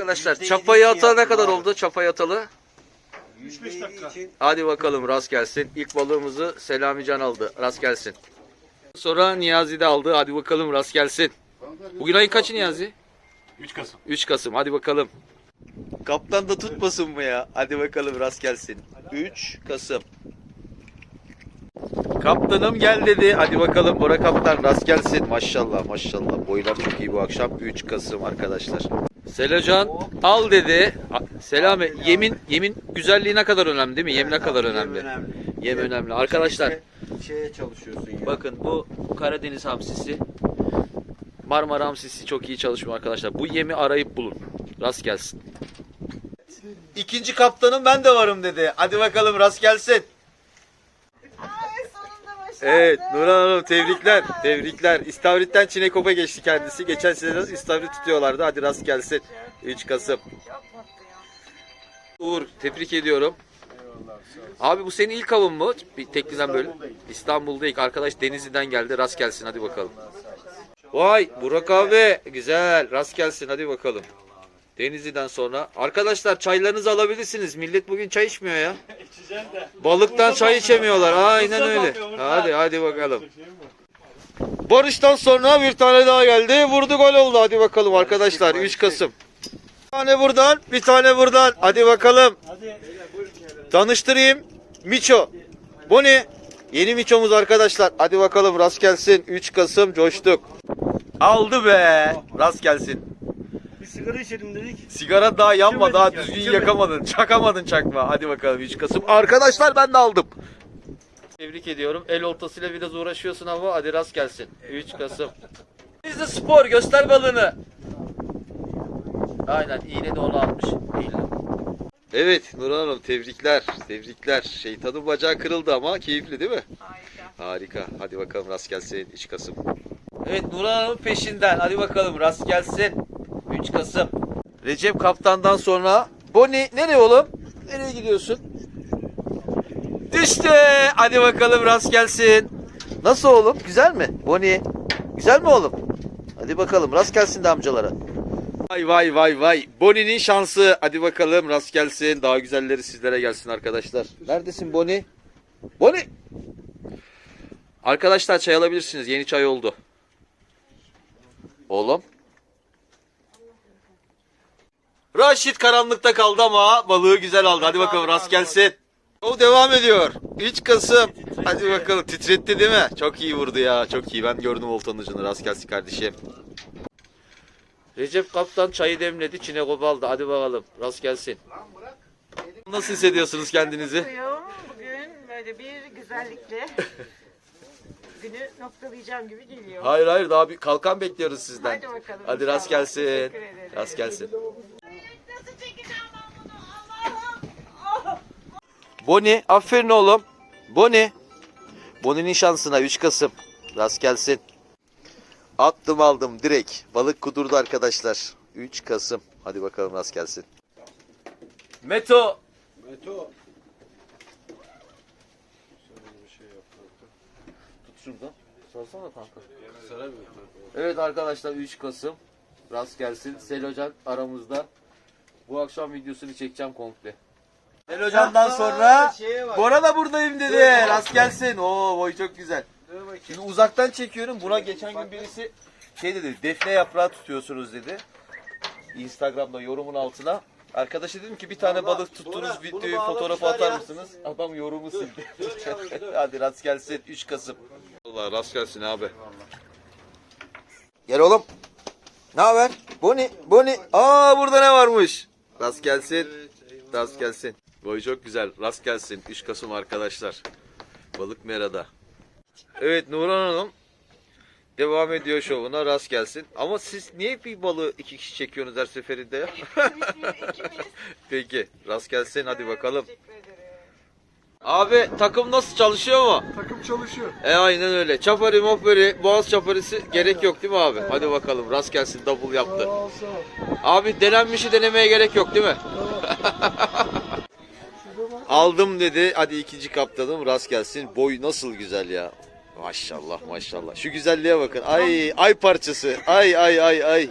Arkadaşlar çapayı atalı ne kadar oldu çapayı atalı? 3-5 dakika. Hadi bakalım rast gelsin. İlk balığımızı Selami Can aldı. Rast gelsin. Sonra Niyazi de aldı. Hadi bakalım rast gelsin. Bugün ayın kaçı Niyazi? 3 Kasım. 3 Kasım. Hadi bakalım. Kaptan da tutmasın mı ya? Hadi bakalım rast gelsin. 3 Kasım. Kaptanım gel dedi. Hadi bakalım Bora Kaptan rast gelsin. Maşallah maşallah. Boylar çok iyi bu akşam. 3 Kasım arkadaşlar. Selacan al dedi. Selami yemin yemin güzelliği ne kadar önemli değil mi? Yem ne kadar önemli? Yem önemli. Arkadaşlar Şeye çalışıyorsun ya. Bakın bu Karadeniz hamsisi. Marmara hamsisi çok iyi çalışmıyor arkadaşlar. Bu yemi arayıp bulun. Rast gelsin. İkinci kaptanım ben de varım dedi. Hadi bakalım rast gelsin. Evet Nurhan Hanım tebrikler. Tebrikler. İstavrit'ten Çinekop'a geçti kendisi. Geçen sene de İstavrit tutuyorlardı. Hadi rast gelsin. 3 Kasım. Uğur tebrik ediyorum. Abi bu senin ilk avın mı? Bir tekliden böyle. İstanbul'da ilk arkadaş Denizli'den geldi. Rast gelsin hadi bakalım. Vay Burak abi güzel rast gelsin hadi bakalım. Denizli'den sonra. Arkadaşlar çaylarınızı alabilirsiniz. Millet bugün çay içmiyor ya. İçeceğim de. Balıktan çay içemiyorlar. Aynen öyle. Hadi hadi bakalım. Barış'tan sonra bir tane daha geldi. Vurdu gol oldu. Hadi bakalım arkadaşlar. 3 Kasım. Bir tane buradan, bir tane buradan. Hadi bakalım. Hadi. Tanıştırayım. Miço. Bu ne? Yeni Miço'muz arkadaşlar. Hadi bakalım rast gelsin. 3 Kasım coştuk. Aldı be. Rast gelsin. Bir sigara içelim dedik. Sigara daha yanma. Daha düzgün içemedik. yakamadın. Çakamadın çakma. Hadi bakalım 3 Kasım. Arkadaşlar ben de aldım. Tebrik ediyorum. El oltasıyla biraz uğraşıyorsun ama hadi rast gelsin. 3 Kasım. Biz de spor. Göster balığını. Aynen. iğne de onu almış. İğne. Evet Nurhan Hanım tebrikler. Tebrikler. Şeytanın bacağı kırıldı ama keyifli değil mi? Harika. Harika. Hadi bakalım rast gelsin 3 Kasım. Evet Nurhan Hanım peşinden. Hadi bakalım rast gelsin. 3 Kasım. Recep Kaptan'dan sonra Boni nereye oğlum? Nereye gidiyorsun? Düştü. Hadi bakalım rast gelsin. Nasıl oğlum? Güzel mi? Boni. Güzel mi oğlum? Hadi bakalım rast gelsin de amcalara. Vay vay vay vay. Boni'nin şansı. Hadi bakalım rast gelsin. Daha güzelleri sizlere gelsin arkadaşlar. Neredesin Boni? Boni. Arkadaşlar çay alabilirsiniz. Yeni çay oldu. Oğlum. Raşit karanlıkta kaldı ama balığı güzel aldı. Hadi bakalım rast gelsin. O devam ediyor. 3 Kasım. Hadi bakalım titretti değil mi? Çok iyi vurdu ya. Çok iyi. Ben gördüm oltanın ucunu. Rast gelsin kardeşim. Recep Kaptan çayı demledi. Çine aldı. Hadi bakalım. Rast gelsin. Nasıl hissediyorsunuz kendinizi? Mutluyum. Bugün böyle bir güzellikle günü noktalayacağım gibi geliyor. Hayır hayır daha bir kalkan bekliyoruz sizden. Hadi bakalım. Hadi rast inşallah. gelsin. Teşekkür ederim. Rast gelsin. Nasıl çekeceğim ben bunu Allah'ım? Boni aferin oğlum. Boni. Boni'nin şansına 3 Kasım. Rast gelsin. Attım aldım direkt. Balık kudurdu arkadaşlar. 3 Kasım. Hadi bakalım rast gelsin. Meto. Meto. Tut şuradan. Salsana kanka. Evet arkadaşlar 3 Kasım. Rast gelsin. Selocan aramızda. Bu akşam videosunu çekeceğim komple. Selocan'dan sonra Şeye bak. Bora da buradayım dedi. Rast gelsin. Oo boy çok güzel. Dur bakayım. Şimdi uzaktan çekiyorum. Buna geçen gün birisi şey dedi. Defne yaprağı tutuyorsunuz dedi. Instagram'da yorumun altına. Arkadaşa dedim ki bir tane Vallahi, balık tuttuğunuz Bora, bunu videoyu fotoğrafı bağlamışlar atar ya. mısınız? Adam yorumu sildi. Dur yavrum, dur. Hadi rast gelsin 3 Kasım. Allah rast gelsin abi. Gel oğlum. Ne haber? Boni, Boni. Aa burada ne varmış? Rast gelsin. Rast gelsin. Boy çok güzel. Rast gelsin. 3 Kasım arkadaşlar. Balık Mera'da. Evet Nurhan Hanım devam ediyor şovuna. Rast gelsin. Ama siz niye bir balığı iki kişi çekiyorsunuz her seferinde ya? Peki. Rast gelsin. Hadi bakalım. Abi takım nasıl çalışıyor mu? Takım çalışıyor. E aynen öyle. Çapari mopari, boğaz çaparisi gerek yok değil mi abi? Hadi bakalım rast gelsin double yaptı. Sağ ol sağ ol. Abi denenmişi denemeye gerek yok değil mi? Aldım dedi. Hadi ikinci kaptanım rast gelsin. Boy nasıl güzel ya. Maşallah maşallah. Şu güzelliğe bakın. Ay ay parçası. Ay ay ay ay.